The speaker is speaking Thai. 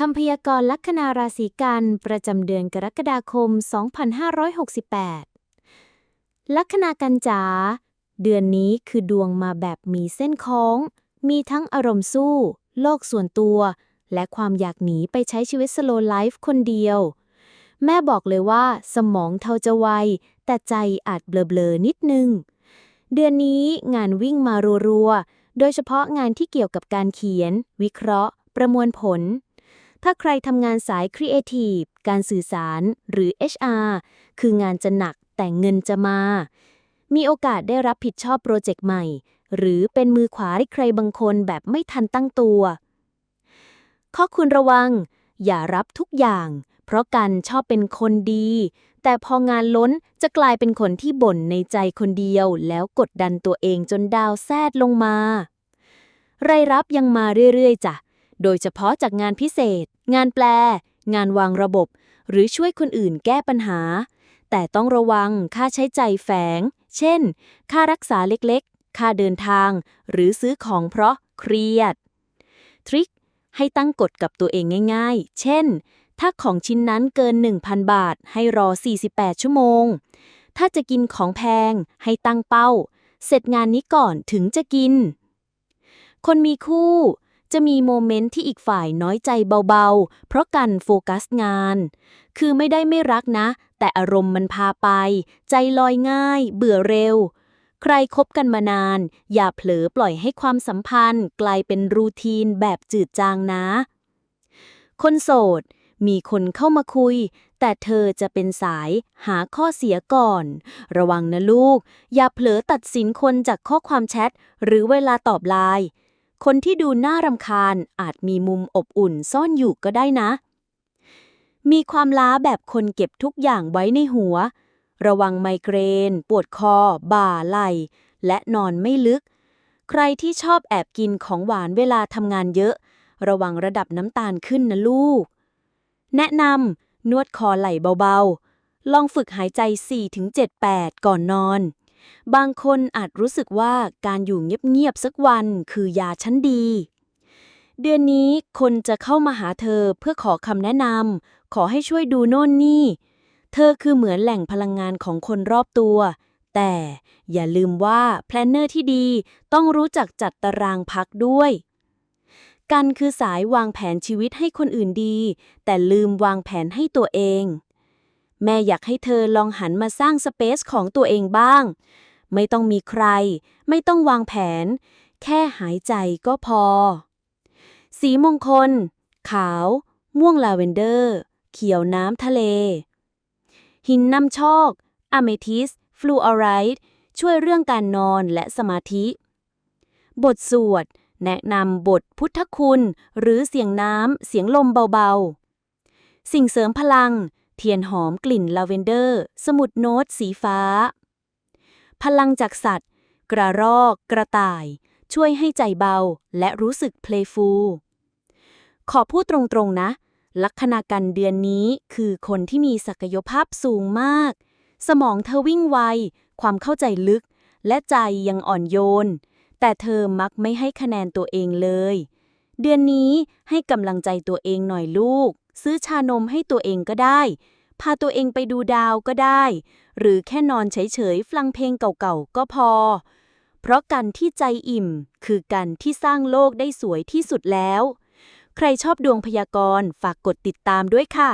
คำพยากรณ์ลัคนาราศีกัน ประจำเดือนกรกฎาคม 2568 ลัคนากันจ๋า เดือนนี้คือดวงมาแบบมีเส้นคล้อง มีทั้งอารมณ์สู้ โลกส่วนตัว และความอยากหนีไปใช้ชีวิตสโลไลฟ์คนเดียว แม่บอกเลยว่าสมองเท่าจะไว แต่ใจอาจเบลอๆนิดนึง เดือนนี้งานวิ่งมารัวๆ โดยเฉพาะงานที่เกี่ยวกับการเขียน วิเคราะห์ ประมวลผล ถ้าใครทำงานสายครีเอทีฟการสื่อสาร หรือ HR คืองานจะหนักแต่เงินจะมา มีโอกาสได้รับผิดชอบโปรเจกต์ใหม่ หรือเป็นมือขวาให้ใครบางคนแบบไม่ทันตั้งตัว ข้อคุณระวัง อย่ารับทุกอย่าง เพราะกันชอบเป็นคนดี แต่พองานล้นจะกลายเป็นคนที่บ่นในใจคนเดียว แล้วกดดันตัวเองจนดาวแซดลงมารายรับยังมาเรื่อยๆจ้ะ โดยเฉพาะจากงานพิเศษ งานแปล งานวางระบบ หรือช่วยคนอื่นแก้ปัญหา แต่ต้องระวังค่าใช้จ่ายแฝง เช่น ค่ารักษาเล็กๆ ค่าเดินทาง หรือซื้อของเพราะเครียด ทริคให้ตั้งกฎกับตัวเองง่ายๆ เช่น ถ้าของชิ้นนั้นเกิน 1,000 บาท ให้รอ 48 ชั่วโมง ถ้าจะกินของแพง ให้ตั้งเป้า เสร็จงานนี้ก่อนถึงจะกิน คนมีคู่ จะมีโมเมนต์ที่อีกฝ่ายน้อยใจเบาๆ เพราะกันโฟกัสงาน คือไม่ได้ไม่รักนะ แต่อารมณ์มันพาไป ใจลอยง่าย เบื่อเร็ว ใครคบกันมานาน อย่าเผลอปล่อยให้ความสัมพันธ์ กลายเป็นรูทีนแบบจืดจางนะ คนโสด มีคนเข้ามาคุย แต่เธอจะเป็นสายหาข้อเสียก่อน ระวังนะลูก อย่าเผลอตัดสินคนจากข้อความแชทหรือเวลาตอบไลน์ คนที่ดูน่ารำคาญอาจมีมุมอบอุ่นซ่อนอยู่ก็ได้นะ มีความล้าแบบคนเก็บทุกอย่างไว้ในหัว ระวังไมเกรน ปวดคอ บ่าไหล่และนอนไม่ลึก ใครที่ชอบแอบกินของหวานเวลาทำงานเยอะ ระวังระดับน้ำตาลขึ้นนะลูก แนะนำนวดคอไหล่เบาๆ ลองฝึกหายใจ 4-7-8 ก่อนนอน บางคนอาจรู้สึกว่าการอยู่เงียบๆสักวันคือยาชั้นดี เดือนนี้คนจะเข้ามาหาเธอเพื่อขอคำแนะนำขอให้ช่วยดูโน่นนี่ เธอคือเหมือนแหล่งพลังงานของคนรอบตัว แต่อย่าลืมว่าแพลนเนอร์ที่ดีต้องรู้จักจัดตารางพักด้วยกันคือสายวางแผนชีวิตให้คนอื่นดี แต่ลืมวางแผนให้ตัวเอง แม่อยากให้เธอลองหันมาสร้างสเปซของตัวเองบ้าง ไม่ต้องมีใคร ไม่ต้องวางแผน แค่หายใจก็พอ สีมงคล ขาว ม่วงลาเวนเดอร์ เขียวน้ำทะเล หินนำโชคอะเมทิส ฟลูออไรด์ช่วยเรื่องการนอนและสมาธิ บทสวด แนะนำบทพุทธคุณ หรือเสียงน้ำเสียงลมเบาๆ สิ่งเสริมพลัง เทียนหอมกลิ่นลาเวนเดอร์ สมุดโน้ตสีฟ้า พลังจากสัตว์ กระรอก กระต่าย ช่วยให้ใจเบาและรู้สึกเพลฟูลขอพูดตรงๆนะ ลัคนากันเดือนนี้คือคนที่มีศักยภาพสูงมาก สมองเธอวิ่งไว ความเข้าใจลึก และใจยังอ่อนโยน แต่เธอมักไม่ให้คะแนนตัวเองเลย เดือนนี้ให้กำลังใจตัวเองหน่อยลูก ซื้อชานมให้ตัวเองก็ได้ พาตัวเองไปดูดาวก็ได้ หรือแค่นอนเฉยๆฟังเพลงเก่าๆก็พอ เพราะกันที่ใจอิ่มคือกันที่สร้างโลกได้สวยที่สุดแล้ว ใครชอบดวงพยากรณ์ฝากกดติดตามด้วยค่ะ